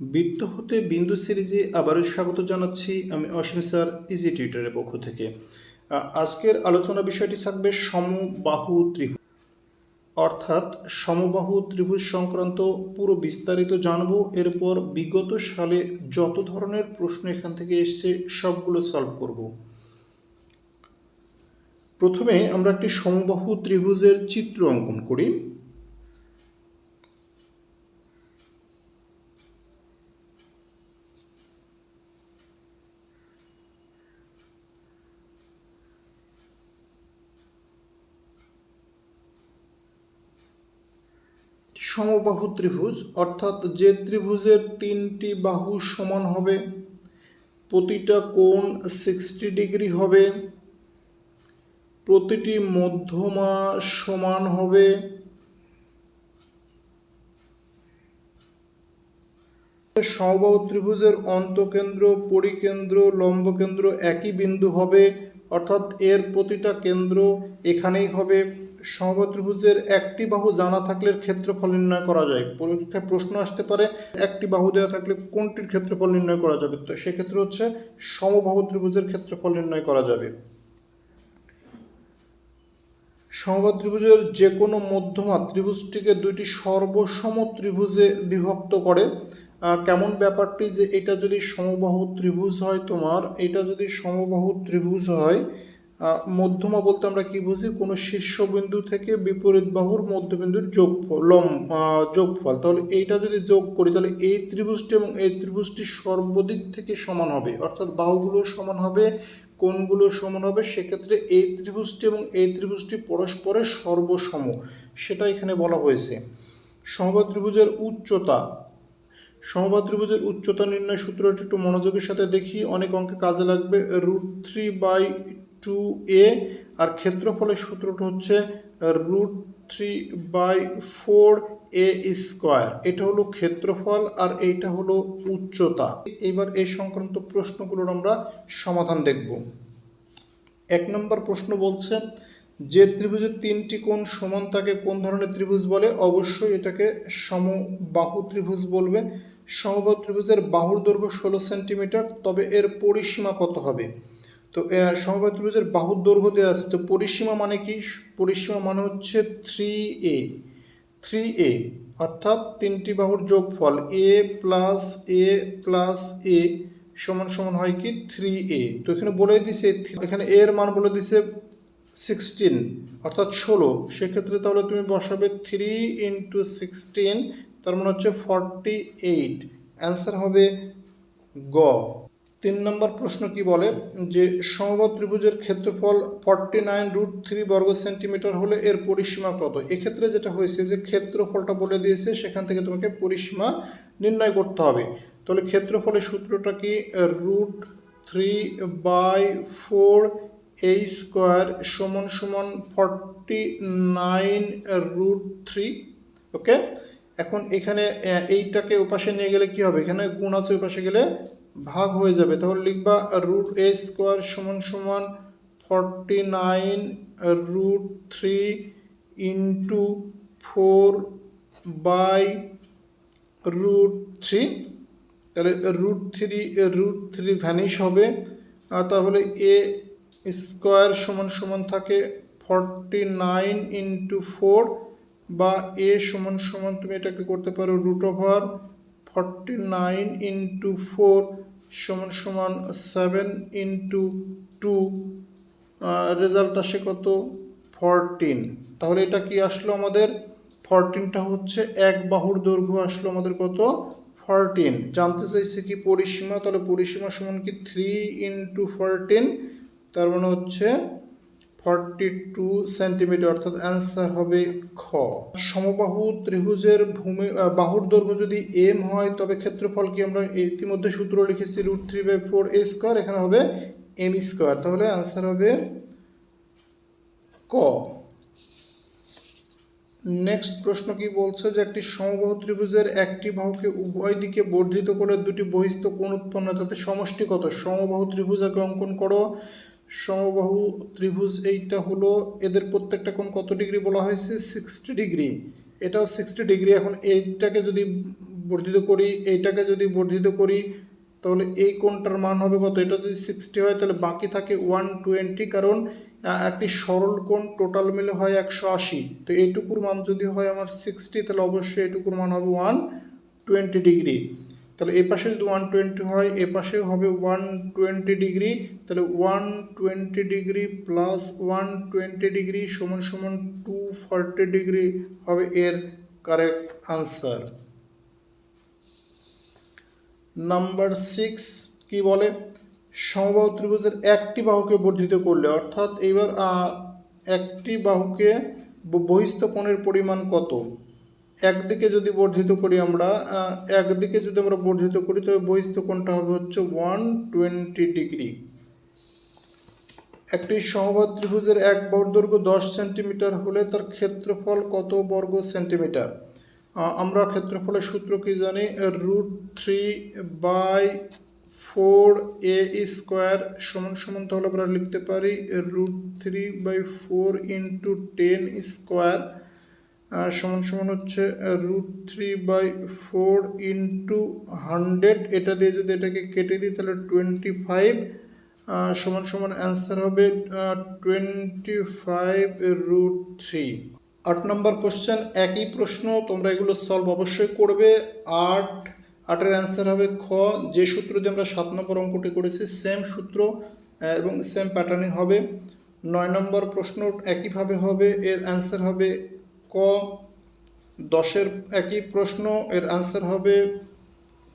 বৃত্ত হতে বিন্দু সিরিজে আবারও স্বাগত জানাচ্ছি আমি অসীম স্যার ইজি টিউটরের পক্ষ থেকে। আজকের আলোচনা বিষয়টি থাকবে সমবাহু ত্রিভুজ। অর্থাৎ সমবাহু ত্রিভুজ সংক্রান্ত পুরো বিস্তারিত জানব। এরপর বিগত সালে যত ধরনের প্রশ্ন এখান থেকে এসছে, সবগুলো সলভ করব। প্রথমে আমরা একটি সমবাহু ত্রিভুজের চিত্র অঙ্কন করি। সমবাহু ত্রিভুজ, অর্থাৎ যে ত্রিভুজের তিনটি বাহু সমান হবে, প্রতিটা কোণ সিক্সটি ডিগ্রি হবে, প্রতিটি মধ্যমা সমান হবে সমবাহু ত্রিভুজের অন্তকেন্দ্র, পরিকেন্দ্র, লম্বকেন্দ্র একই বিন্দু হবে, অর্থাৎ এর প্রতিটা কেন্দ্র এখানেই হবে। সমবাহু ত্রিভুজের একটি বাহু জানা থাকলে ক্ষেত্রফল নির্ণয় করা যায়। পরীক্ষায় প্রশ্ন আসতে পারে, একটি বাহু দেওয়া থাকলে কোনটির ক্ষেত্রফল নির্ণয় করা যাবে? তো সেক্ষেত্রে হচ্ছে সমবাহু ত্রিভুজের ক্ষেত্রফল নির্ণয় করা যাবে। সমবাদ ত্রিভুজের যে কোনো মধ্যমা ত্রিভুজটিকে দুইটি সর্বসম ত্রিভুজে বিভক্ত করে। কেমন ব্যাপারটি যে এটা যদি সমবাহু ত্রিভুজ হয় তোমার, এটা যদি সমবাহু ত্রিভুজ হয় মধ্যমা বলতে আমরা কি বুঝি? কোনো শীর্ষবিন্দু থেকে বিপরীত বাহুর মধ্যবিন্দুর যোগফল লম যোগফল। তাহলে এইটা যদি যোগ করি, তাহলে এই ত্রিভুজটি এবং এই ত্রিভুজটি সর্বদিক থেকে সমান হবে। অর্থাৎ বাহুগুলো সমান হবে কোনগুলো সমান হবে। সেক্ষেত্রে এই ত্রিভুজটি এবং এই ত্রিভুজটি পরস্পরের সর্বসম, সেটা এখানে বলা হয়েছে। সমবাদ ত্রিভুজের উচ্চতা সমবাদ ত্রিভুজের উচ্চতা নির্ণয় সূত্রটি একটু মনোযোগের সাথে দেখি। অনেক অঙ্কে কাজে লাগবে root three by two A. আর ক্ষেত্রফলের সূত্রটা হচ্ছে root three by four A square. এটা হলো ক্ষেত্রফল আর এইটা হলো উচ্চতা। এবার এই সংক্রান্ত প্রশ্নগুলোর আমরা সমাধান দেখব। এক নম্বর প্রশ্ন বলছে, যে ত্রিভুজের তিনটি কোণ সমান তাকে কোন ধরনের ত্রিভুজ বলে? অবশ্যই এটাকে সমবাহু ত্রিভুজ বলবে। সমবাহু ত্রিভুজের বাহুর দৈর্ঘ্য ষোলো সেন্টিমিটার, তবে এর পরিসীমা কত হবে? তো সমবাহু ত্রিভুজের বাহুর দৈর্ঘ্য দেওয়া আছে, তো পরিসীমা মানে কি? পরিসীমা মানে হচ্ছে থ্রি এ। থ্রি এ, অর্থাৎ তিনটি বাহুর যোগফল এ প্লাস এ প্লাস এ সমান সমান হয় কি? Three A. তো এখানে বলে দিছে এখানে এ এর মান বলে দিছে সিক্সটিন, অর্থাৎ ষোলো। সেক্ষেত্রে তাহলে তুমি বসাবে থ্রি ইন্টু সিক্সটিন তার মানে হচ্ছে ফর্টি এইট অ্যান্সার হবে গ। তিন নম্বর প্রশ্ন কি বলে? যে সমবাদ ত্রিভুজের ক্ষেত্রফল ফর্টি নাইন রুট থ্রি বর্গ সেন্টিমিটার হলে এর পরিসীমা কত? এক্ষেত্রে যেটা হয়েছে যে ক্ষেত্রফলটা বলে দিয়েছে, সেখান থেকে তোমাকে পরিসীমা নির্ণয় করতে হবে। তাহলে ক্ষেত্রফলের সূত্রটা কি? Root three by four A square সমান সমান forty nine root three okay এখন এখানে এইটাকে ওপাশে নিয়ে গেলে কি হবে? এখানে গুণ আছে, ওপাশে গেলে ভাগ হয়ে যাবে। তাহলে লিখবা রুট এ স্কোয়ার সমান সমান forty nine root three into four by root three তাহলে root three root three vanish হবে। তাহলে এ স্কোয়ার সমান সমান থাকে ফর্টি নাইন ইন্টু ফোর বা এ সমান সমান তুমি এটাকে করতে পারো root over forty nine into four সমান সমান সেভেন ইন্টু টু রেজাল্ট আসে কত? ফরটিন তাহলে এটা কি আসলো আমাদের? ফরটিনটা হচ্ছে এক বাহুর দৈর্ঘ্য আসলো আমাদের কত? ফরটিন জানতে চাইছে কি পরিসীমা? তাহলে পরিসীমা সমান কি? থ্রি ইন্টু ফরটিন তার মানে হচ্ছে ফর্টি টু সেন্টিমিটার অর্থাৎ অ্যান্সার হবে খ। সমবাহু ত্রিভুজের ভূমি বাহুর দৈর্ঘ্য যদি এম হয়, তবে ক্ষেত্রফল কি আমরা ইতিমধ্যে সূত্র লিখেছি root three by four A square এখানে হবে এম স্কোয়ার তাহলে অ্যান্সার হবে ক। নেক্সট প্রশ্ন কি বলছে যে একটি সমবাহু ত্রিভুজের একটি বাহুকে উভয় দিকে বর্ধিত করে দুটি বহিস্থ কোণ উৎপন্ন তাতে সমষ্টি কত সমবাহু ত্রিভুজ আগে অঙ্কন করো। সমবাহু ত্রিভুজ এইটা হলো এদের প্রত্যেকটা কোণ কত ডিগ্রি বলা হয়েছে? Sixty degree. এটাও সিক্সটি ডিগ্রি। এখন এইটাকে যদি বর্ধিত করি, এইটাকে যদি বর্ধিত করি, তাহলে এই কোণটার মান হবে কত? এটা যদি সিক্সটি হয়, তাহলে বাকি থাকে ওয়ান টোয়েন্টি কারণ একটি সরল কোণ টোটাল মিলে হয় একশো আশি। তো এইটুকুর মান যদি হয় আমার সিক্সটি তাহলে অবশ্যই এইটুকুর মান হবে ওয়ান টোয়েন্টি ডিগ্রি। তাহলে এ পাশে যদি ওয়ান টোয়েন্টি হয়, এ পাশেও হবে ওয়ান টোয়েন্টি ডিগ্রি, তাহলে one twenty degree plus one twenty degree সমান সমান টু ফর্টি ডিগ্রি হবে এর কারেক্ট আনসার নাম্বার সিক্স কি বলে? সমবাহু ত্রিভুজের একটি বাহুকে বর্ধিত করলে, অর্থাৎ এইবার একটি বাহুকে বহিস্থ কোণের পরিমাণ কত? একদিকে যদি বর্ধিত করি আমরা একদিকে যদি আমরা বর্ধিত করি, তবে বহিস্থ কোণটা হবে হচ্ছে ওয়ান টোয়েন্টি ডিগ্রি একটি সমবাহু ত্রিভুজের এক বাহুর দৈর্ঘ্য দশ সেন্টিমিটার হলে তার ক্ষেত্রফল কত বর্গ সেন্টিমিটার? আমরা ক্ষেত্রফলের সূত্র কি জানি? Root three by four A square সমান সমান, তাহলে আমরা লিখতে পারি root three by four into ten square সমান সমান হচ্ছে root three by four into hundred এটা দিয়ে যদি এটাকে কেটে দিই, তাহলে টোয়েন্টি ফাইভ সমান সমান অ্যান্সার হবে টোয়েন্টি ফাইভ রুট থ্রি আট নম্বর কোশ্চেন একই প্রশ্ন, তোমরা এগুলো সলভ অবশ্যই করবে। আট, আটের অ্যান্সার হবে খ। যে সূত্র দিয়ে আমরা সাত নম্বর অঙ্কটি করেছি সেম সূত্র এবং সেম প্যাটার্নই হবে। নয় নম্বর প্রশ্ন একইভাবে হবে, এর অ্যান্সার হবে ক, দশের একই প্রশ্ন, এর অ্যান্সার হবে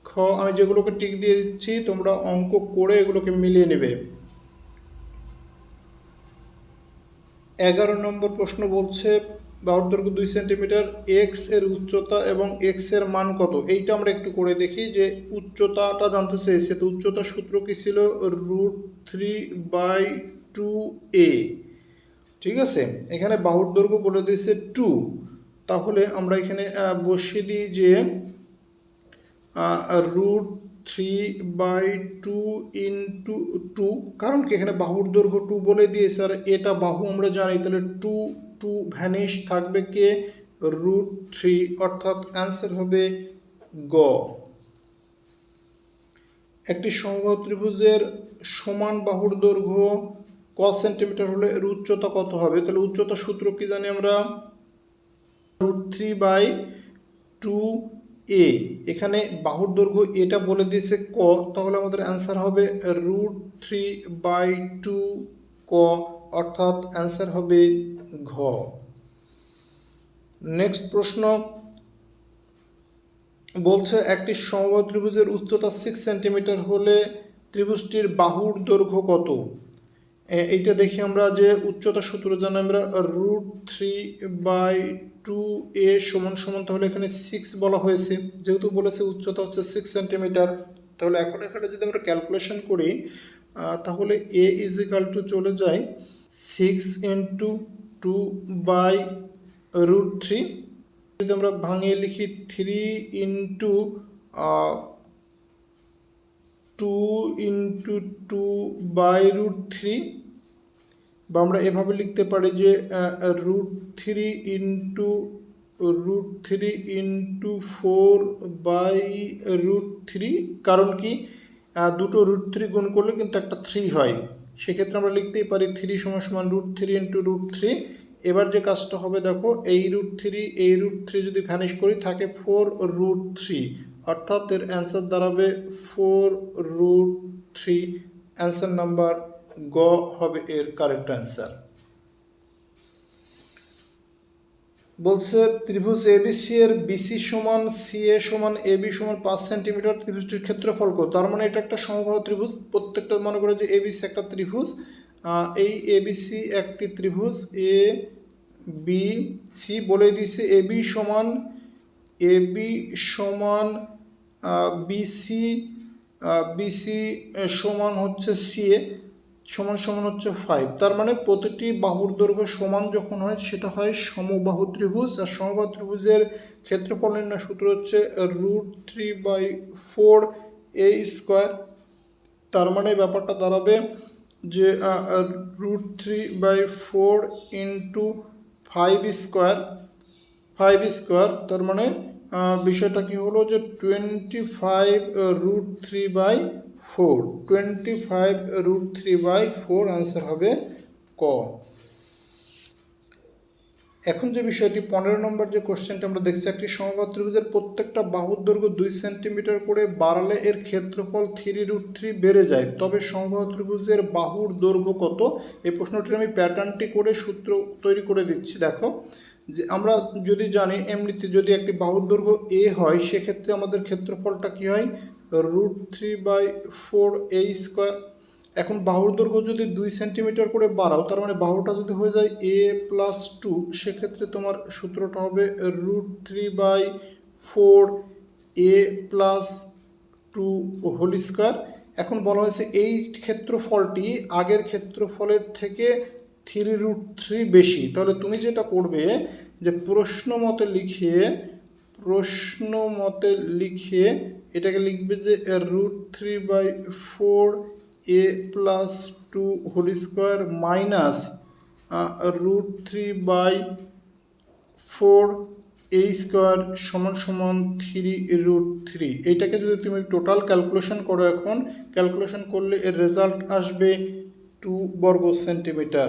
খ। আমি যেগুলোকে টিক দিয়ে দিচ্ছি, তোমরা অঙ্ক করে এগুলোকে মিলিয়ে নেবে। এগারো নম্বর প্রশ্ন বলছে, বাহুর দৈর্ঘ্য দুই সেন্টিমিটার এক্সের উচ্চতা এবং এক্সের মান কত? এইটা আমরা একটু করে দেখি যে উচ্চতাটা জানতে চেয়েছে। তো উচ্চতা সূত্র কি ছিল? Root three by two A ঠিক আছে? এখানে বাহুর দৈর্ঘ্য বলে দিয়েছে টু তাহলে আমরা এখানে বসিয়ে দিই যে root three by two into two two কারণ কি? এখানে বাহুর দৈর্ঘ্য টু বলে দিয়েছে। আর এটা বাহু আমরা জানি। তাহলে টু টু ভ্যানিশ থাকবে কে? রুট থ্রি অর্থাৎ অ্যান্সার হবে গ। একটি সমবাহু ত্রিভুজের সমান বাহুর দৈর্ঘ্য ক সেন্টিমিটার হলে এর উচ্চতা কত হবে? তাহলে উচ্চতা সূত্র কি জানি আমরা? Root three by two A এখানে বাহুর দৈর্ঘ্য এটা বলে দিয়েছে ক, তাহলে আমাদের অ্যান্সার হবে রুট থ্রি বাই টু ক, অর্থাৎ অ্যান্সার হবে ঘ। নেক্সট প্রশ্ন। বলছে একটি সমবাহু ত্রিভুজের উচ্চতা সিক্স সেন্টিমিটার হলে ত্রিভুজটির বাহুর দৈর্ঘ্য কত? এইটা দেখি আমরা যে উচ্চতা সূত্র জানি আমরা root three by two A সমান সমান, তাহলে এখানে সিক্স বলা হয়েছে। যেহেতু বলেছে উচ্চতা হচ্ছে সিক্স সেন্টিমিটার তাহলে এখন এখানে যদি আমরা ক্যালকুলেশন করি তাহলে এ ইজ ইকাল টু চলে যায় six into two by root three যদি আমরা ভাঙিয়ে লিখি three into two into two by root three বা আমরা এভাবে লিখতে পারি যে root three into root three into four by root three কারণ কি দুটো রুট থ্রি গুণ করলে কিন্তু একটা থ্রি হয়। সেক্ষেত্রে আমরা লিখতেই পারি থ্রি সমান সমান root three into root three এবার যে কাজটা হবে দেখো, এই রুট থ্রি এই রুট থ্রি যদি ভ্যানিশ করি, থাকে ফোর রুট থ্রি অর্থাৎ এর অ্যান্সার দাঁড়াবে four root three answer number গ হবে এর কারেক্ট অ্যান্সার বলছে ত্রিভুজ এবিসি এর বিসি সমান সি এ সমান এ বি সমান পাঁচ সেন্টিমিটার ত্রিভুজটির ক্ষেত্রফল কত? তার মানে এটা একটা সমবাহু ত্রিভুজ। প্রত্যেকটা মনে করে যে এবিসি একটা ত্রিভুজ। এই এবিসি একটি ত্রিভুজ। এ বি সি বলে দিয়েছে এ বি সমান এ বি সমান বিসি বিসি সমান হচ্ছে সি এ সমান সমান হচ্ছে ফাইভ তার মানে প্রতিটি বাহুর দৈর্ঘ্য সমান যখন হয়, সেটা হয় সমবাহু ত্রিভুজ। আর সমবাহু ত্রিভুজের ক্ষেত্রফল নির্ণয় সূত্র হচ্ছে root three by four A square তার মানে ব্যাপারটা দাঁড়াবে যে root three by four into five square five square তার মানে বিষয়টা কি হলো যে twenty five root three by four twenty five root three by four answer হবে ক। এখন যে বিষয়টি, পনেরো নম্বর যে কোশ্চেনটা আমরা দেখছি, একটি সমবাহ ত্রিভুজের প্রত্যেকটা বাহুর দৈর্ঘ্য দুই সেন্টিমিটার করে বাড়ালে এর ক্ষেত্রফল থ্রি রুট থ্রি বেড়ে যায়। তবে সমবাহ ত্রিভুজের বাহুর দৈর্ঘ্য কত? এই প্রশ্নটির আমি প্যাটার্নটি করে সূত্র তৈরি করে দিচ্ছি। দেখো যে আমরা যদি জানি এমনিতে যদি একটি বাহুর দৈর্ঘ্য এ হয়, সেক্ষেত্রে আমাদের ক্ষেত্রফলটা কি হয়? Root three by four A square এখন বাহুর দৈর্ঘ্য যদি দুই সেন্টিমিটার করে বাড়াও, তার মানে বাহুটা যদি হয়ে যায় এ প্লাস টু সেক্ষেত্রে তোমার সূত্রটা হবে root three by four A plus two whole square এখন বলা হয়েছে এই ক্ষেত্রফলটি আগের ক্ষেত্রফলের থেকে থ্রি রুট থ্রি বেশি, তাহলে তুমি যেটা করবে যে প্রশ্ন মতে লিখিয়ে প্রশ্ন মতে লিখিয়ে এটাকে লিখবে যে root three by four A plus two whole square minus root three by four A square সমান সমান থ্রি রুট থ্রি। এইটাকে যদি তুমি টোটাল ক্যালকুলেশন করো এখন, ক্যালকুলেশন করলে এর রেজাল্ট আসবে টু বর্গ সেন্টিমিটার।